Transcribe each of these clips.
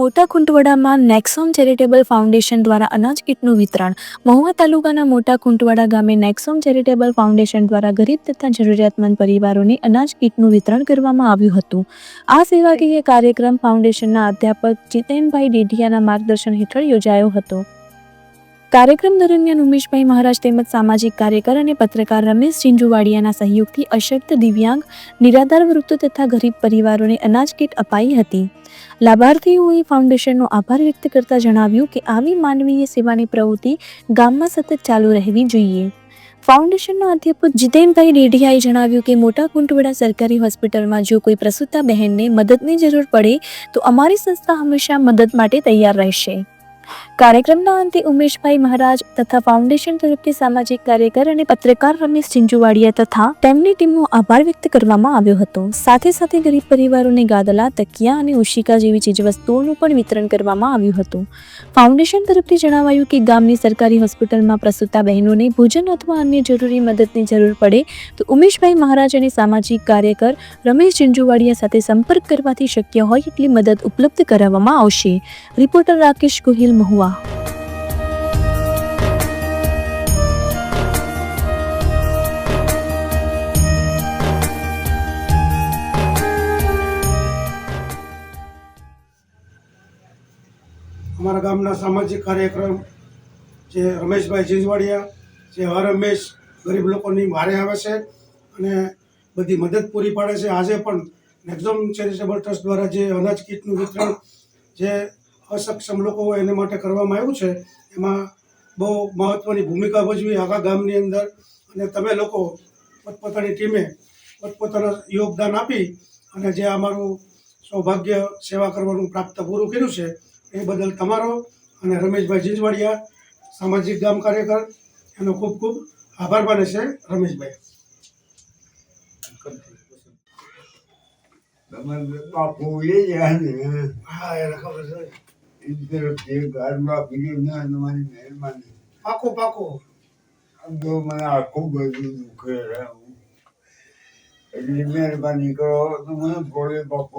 મોટા કુંટવાડામાં નેક્સોમ charitable foundation દ્વારા અનાજ કીટનું વિતરણ. મહુવા તાલુકાના મોટા કુંટવાડા ગામે નેક્સોમ ચેરિટેબલ ફાઉન્ડેશન દ્વારા ગરીબ તથા જરૂરિયાતમંદ પરિવારોને અનાજ કીટનું વિતરણ કરવામાં આવ્યું હતું. આ સેવાકીય કાર્યક્રમ ફાઉન્ડેશનના અધ્યાપક જીતેનભાઈ ડેઢિયાના માર્ગદર્શન હેઠળ યોજાયો હતો. કાર્યક્રમ દરમિયાન ઉમેશભાઈ મહારાજ તેમજ સામાજિક કાર્યકર અને પત્રકાર રમેશ ઝીંઝુવાડિયાના સહયોગથી અશક્ત દિવ્યાંગ, નિરાધાર વૃદ્ધો તથા ગરીબ પરિવારોને અનાજ કીટ અપાઈ હતી. લાભાર્થીઓએ ફાઉન્ડેશનનો આભાર વ્યક્ત કરતા જણાવ્યું કે આવી માનવીય સેવાની પ્રવૃત્તિ ગામમાં સતત ચાલુ રહેવી જોઈએ. ફાઉન્ડેશનના અધ્યાપક જીતેનભાઈ રેઢિયાએ જણાવ્યું કે મોટા કુંટવાડા સરકારી હોસ્પિટલમાં જો કોઈ પ્રસૂતા બહેનને મદદની જરૂર પડે, તો અમારી સંસ્થા હંમેશા મદદ માટે તૈયાર રહેશે. કાર્યક્રમના અંતે ઉમેશભાઈ મહારાજ તથા ફાઉન્ડેશન તરફથી સામાજિક કાર્યકર અને પત્રકાર રમેશ ચિંજુવાડિયા તથા તેમની ટીમનો આભાર વ્યક્ત કરવામાં આવ્યો હતો. સાથે સાથે ગરીબ પરિવારોને ગાદલા, તકિયા અને ઉશિકા જેવી ચીજવસ્તુઓનું પણ વિતરણ કરવામાં આવ્યું હતું. ફાઉન્ડેશન તરફથી જણાવાયું કે ગામની સરકારી હોસ્પિટલમાં પ્રસૂતા બહેનોને ભોજન અથવા અન્ય જરૂરી મદદની જરૂર પડે તો ઉમેશભાઈ મહારાજ અને સામાજિક કાર્યકર રમેશ ચિંજુવાડિયા સાથે સંપર્ક કરવાથી શક્ય હોય એટલી મદદ ઉપલબ્ધ કરાવવામાં આવશે. રિપોર્ટર રાકેશ ગોહિલ મહુવા. અમારા ગામના સામાજિક કાર્યક્રમ જે રમેશભાઈ જીંજવાડિયા, જે હર રમેશ ગરીબ લોકોની વારે આવે છે અને બધી મદદ પૂરી પાડે છે. આજે પણ નેક્ઝોમ ચેરિટેબલ ટ્રસ્ટ દ્વારા જે અનાજ કીટનું વિતરણ જે અસક્ષમ લોકો હોય એને માટે કરવામાં આવ્યું છે, એમાં બહુ મહત્ત્વની ભૂમિકા ભજવી આખા ગામની અંદર અને તમે લોકો પોતપોતાની ટીમે પોતપોતાના યોગદાન આપી અને જે અમારું સૌભાગ્ય સેવા કરવાનું પ્રાપ્ત પૂરું કર્યું છે એ બદલ તમારો અને રમેશભાઈ જીંજવાડિયા સામાજિક ગામ કાર્યકર એનો ખૂબ ખૂબ આભાર માને છે રમેશભાઈ. બાપુ એ હા? એને ખબર છે. પાકો પાકો. તો મને આખું બધું દુખે એટલી મહેરબાની કરો તો મને થોડી બાપુ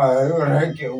哎呦我的韭